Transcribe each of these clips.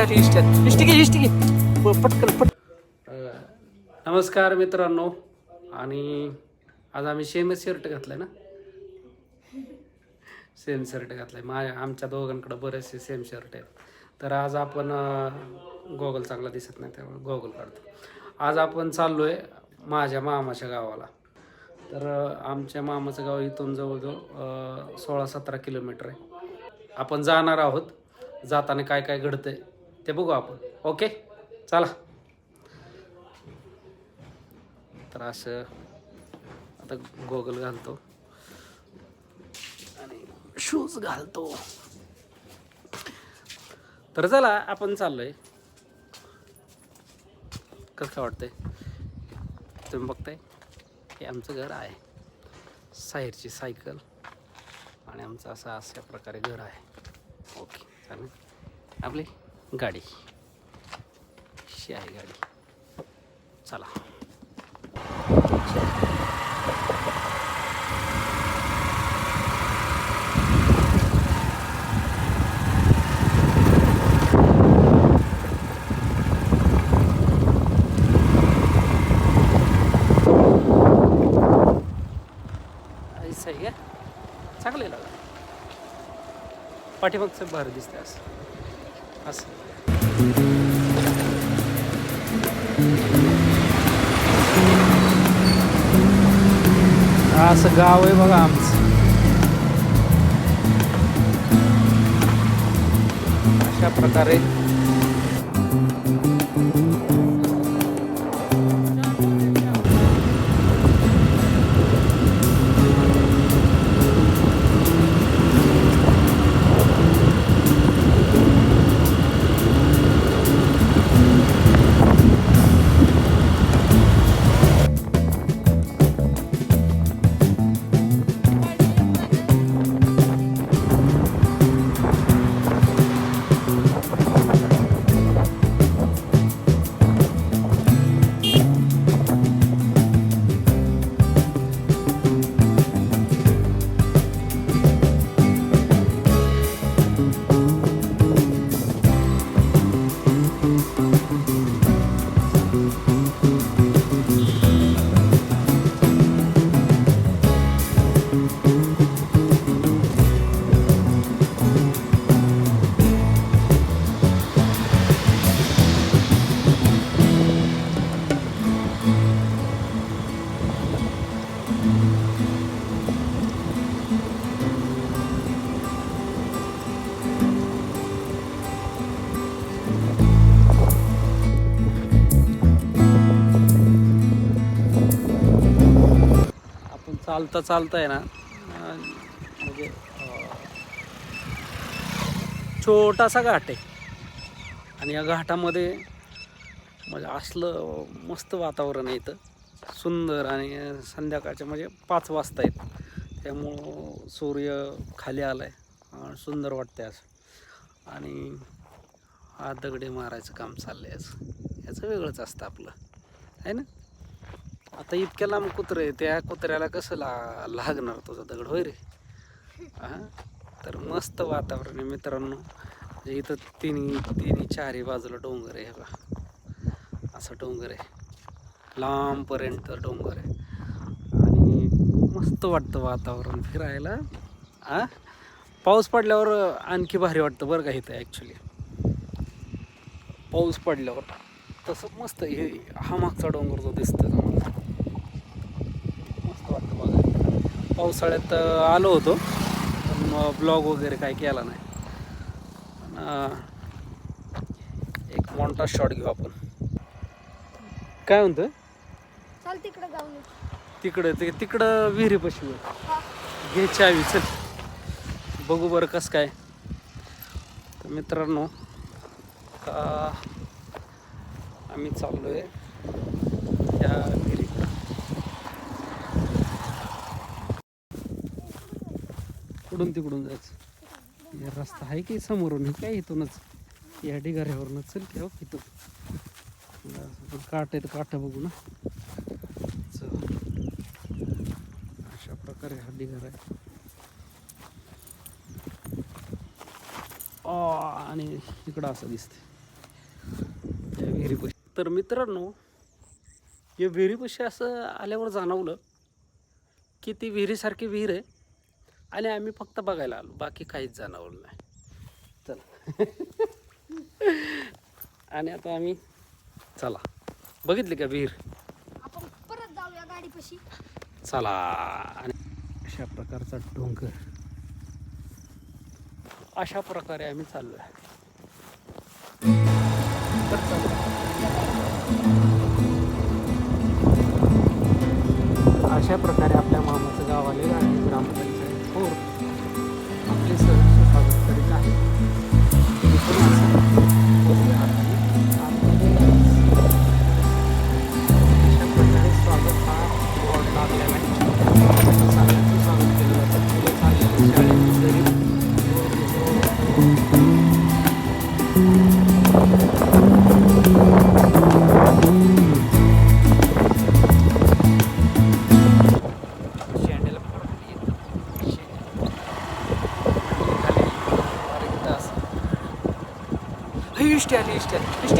इष्ट इष्ट इष्टी पटकन पट नमस्कार मित्रांनो. आणि आज आम्ही सेमच शर्ट घातलाय ना? सेम शर्ट घातलाय. माझ्या आमच्या दोघांकडे बरेचसे सेम शर्ट आहेत. तर आज आपण गोगल चांगला दिसत नाही त्यामुळे गोगल काढतो. आज आपण चाललोय माझ्या मामाच्या गावाला. तर आमच्या मामाचं गाव इथून जवळजवळ सोळा सतरा किलोमीटर आहे. आपण जाणार आहोत. जाताना काय काय घडतंय? ते बघू आपण. ओके चला. तर असं आता गोगल घालतो. आणि शूज घालतो. तर चला आपण चाललोय. कसं काय वाटतंय? तुम्ही बघताय? हे आमचं घर आहे. साहेरची सायकल. आणि आमचं असं अशा प्रकारे घर आहे. ओके चालेल. आपली? गाडी. अशी आहे गाडी. चला. असं आहे का चांगलं आहे लागा पाठीमागचं भारी दिसतं असं. असं. असं गाव आहे बघा आमचं. अशा प्रकारे चालता चालता आहे ना म्हणजे छोटासा घाट आहे. आणि या घाटामध्ये म्हणजे असलं मस्त वातावरण आहे इथं. सुंदर आणि संध्याकाळच्या म्हणजे पाच वाजता आहेत. त्यामुळं सूर्य खाली आला आहे सुंदर वाटतंय असं. आणि हा दगडे मारायचं काम चाललंय याचं याचं वेगळंच असतं आपलं. आहे ना? आता इतक्या लांब कुत्रं आहे त्या कुत्र्याला कसं ला लागणार तुझा दगड? होय रे. हा? तर मस्त वातावरण आहे मित्रांनो. म्हणजे इथं तिन्ही तिन्ही चारही बाजूला डोंगर आहे बघा. असं डोंगर आहे. लांबपर्यंत डोंगर आहे. आणि मस्त वाटतं वातावरण फिरायला. आ पाऊस पडल्यावर आणखी भारी वाटतं बरं का इथं ॲक्च्युली पाऊस पडल्यावर. तसं मस्त हे हा मागचा डोंगर जो दिसतो ना मला. मस्त वाटतं बघा पावसाळ्यात आलो होतो पण ब्लॉग वगैरे काय केला नाही. एक मोठा शॉट घेऊ आपण. काय म्हणतो तिकडे ते तिकडं विहिरीपाशी आहे. हा. घे चावी चल. बघू बरं कसं काय. तर मित्रांनो का आम्ही चाललोय. त्या विहिरी इकडून तिकडून जायचं. रस्ता आहे की समोरून? काय इथूनच? या ढिगाऱ्यावरूनच चल की हो इथून. काट आहे काट बघू ना. अशा प्रकारे हा ढिगार आहे. आणि इकडं असं दिसते विहिरीपाशी तर मित्रांनो या विहिरीपाशी असं आल्यावर जाणवलं की ती विहिरीसारखी विहीर आहे. आणि आम्ही फक्त बघायला आलो. बाकी काहीच जाणवलं नाही. चला. आणि आता आम्ही चला. बघितली का विहीर? आपण परत जाऊया गाडीपाशी. चला. आणि अशा प्रकारचा डोंगर. अशा प्रकारे आम्ही चाललोय. बरं चालू. अशा प्रकारे आपल्या मामाचं गाव आलेलं आहे. ग्रामपंचायत. थोर आपले सहर्ष स्वागत करीत आहे. हे इष्टी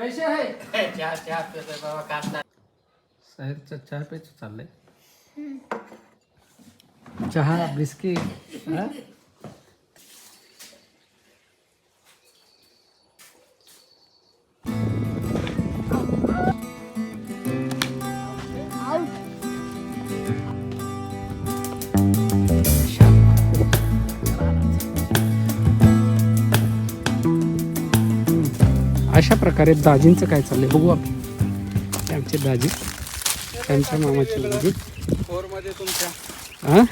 कैसे आहे. चहा चहा पितोय बाबा कांदा. साहेबचा चहा प्यायचं चाललंय चहा बिस्किट हा? प्रकारे दाजींचं काय चाललंय? बघू आपण. हे आमचे दाजी. त्यांच्या मामाची मुलगी. फोरमध्ये तुमच्या? हा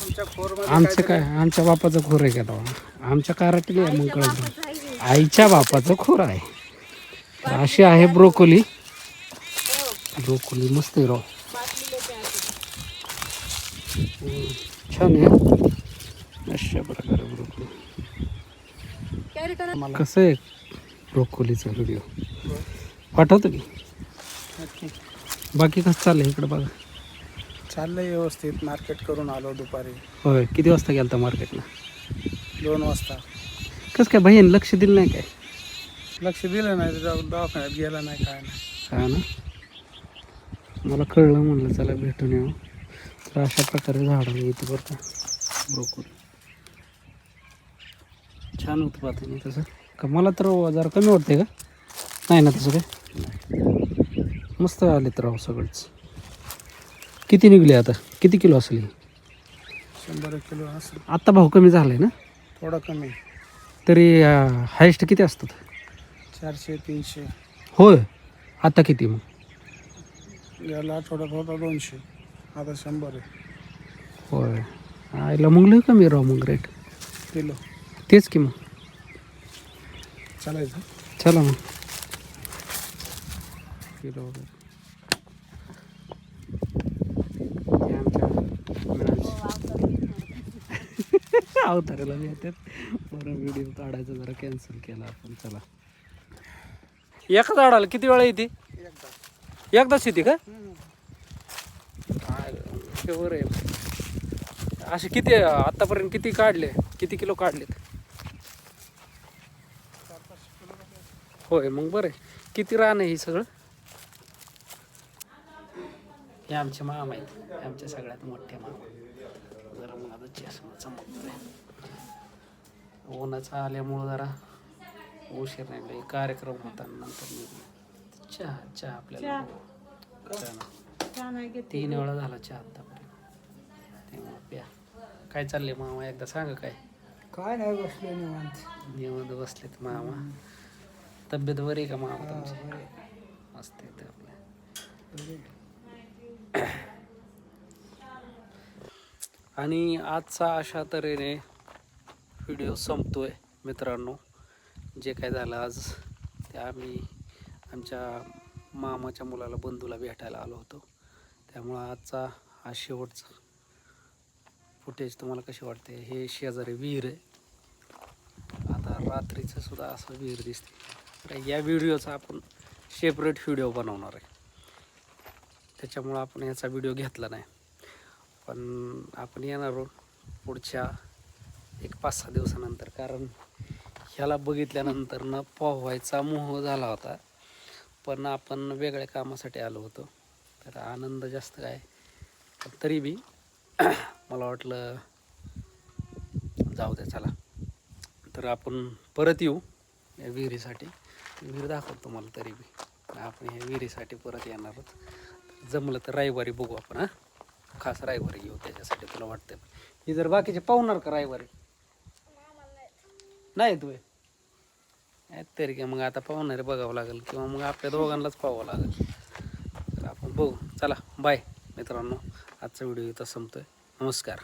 तुमच्या फोर आमचं काय? आमच्या बापाचं खोर आहे का तेव्हा? आमच्या काराटली आहे मग कळलं आईच्या बापाचं खोर आहे. अशी आहे ब्रोकोली. ब्रोकोली मस्त आहे राव. छान आहे. अशा प्रकारे ब्रोकोली. कसं आहे? ब्रोकोलीचा व्हिडिओ पाठवतो की? बाकी कसं चाललंय इकडं बघा. चाललंय व्यवस्थित. मार्केट करून आलो दुपारी. होय किती वाजता गेलता मार्केटला? दोन वाजता. कसं काय बहीण लक्ष दिलं नाही काय? लक्ष दिलं नाही जाऊ- दवाखान्यात गेला नाही काय नाही. हा ना? मला कळलं म्हणलं चला भेटून येऊ. तर अशा प्रकारे झाडं येते बरं का ब्रोकोली. छान उत्पादन आहे तसं. का मला तर जरा कमी वाटते का? नाही ना तसं काय? मस्त आले तर राव सगळंच. किती निघले आता? किती किलो असेल? शंभर एक किलो असं आत्ता भाव कमी झाला आहे ना? थोडं कमी. तरी हायस्ट किती असतात? चारशे तीनशे. होय. आता किती मग? गेला आठवड्यात होता दोनशे. आता शंभर आहे. होय. आईला मग लय कमी राव मग रेट किलो. तेच की मग. चालायचं? चला मग. किलो वगैरे. आमच्या. अवताराला मी येतात बरं व्हिडिओ काढायचा जरा कॅन्सल केला आपण चला. एका झाडाला किती वेळा येते? एकदाच येते का? बरं आहे. असे किती आतापर्यंत किती काढले? किती किलो काढलेत? होय मग बरं किती रान आहे ही सगळं? हे आमचे मामा आहेत. हे आमचे सगळ्यात मोठे मामा. जरा माझा चष्मा चमकतोय. उन्हाचं आल्यामुळं जरा उशीर नाही. कार्यक्रम होता नंतर निघलो. चहा चहा आपल्याला. तीन वेळा झाला चहा आतापर्यंत प्या. काय चाललंय मामा? एकदा सांगा काय. काय नाही बसले निवांत. निवांत बसलेत मामा. तब्येत बरी आहे का मामा तुमची? असते येते आपल्या. आणि आजचा अशा तऱ्हेने व्हिडिओ संपतोय मित्रांनो. जे काय झालं आज ते आम्ही आमच्या मामाच्या मुलाला बंधूला भेटायला आलो होतो. त्यामुळं आजचा हा शेवटचा फुटेज तुम्हाला कशी वाटते? हे शेजारी विहीर आहे. आता रात्रीचं सुद्धा असं विहीर दिसते या व्हिडिओचा आपण सेपरेट व्हिडिओ बनवणार आहे. त्याच्यामुळं आपण याचा व्हिडिओ घेतला नाही. पण आपण येणार आहोत पुढच्या एक पाच सहा दिवसानंतर. कारण ह्याला बघितल्यानंतर ना पोहायचा मोह झाला होता. पण आपण वेगळ्या कामासाठी आलो होतो. तर आनंद जास्त काय. तरी बी मला वाटलं जाऊ द्या चला. तर आपण परत येऊ या विहिरीसाठी. विहीर दाखवतो तुम्हाला तरी बी. आपण ह्या विहिरीसाठी परत येणार आहोत. जमलं तर रविवारी बघू आपण हां. खास रविवारी घेऊ त्याच्यासाठी तुला वाटतं ही जर बाकीचे पाहुणार का रविवारी? नाही तू. तरी काय मग आता पाहुणारे बघावं लागेल किंवा मग आपल्या दोघांनाच पाहावं लागेल. तर आपण बघू. चला बाय मित्रांनो. आजचा व्हिडिओ इथं संपतोय. नमस्कार.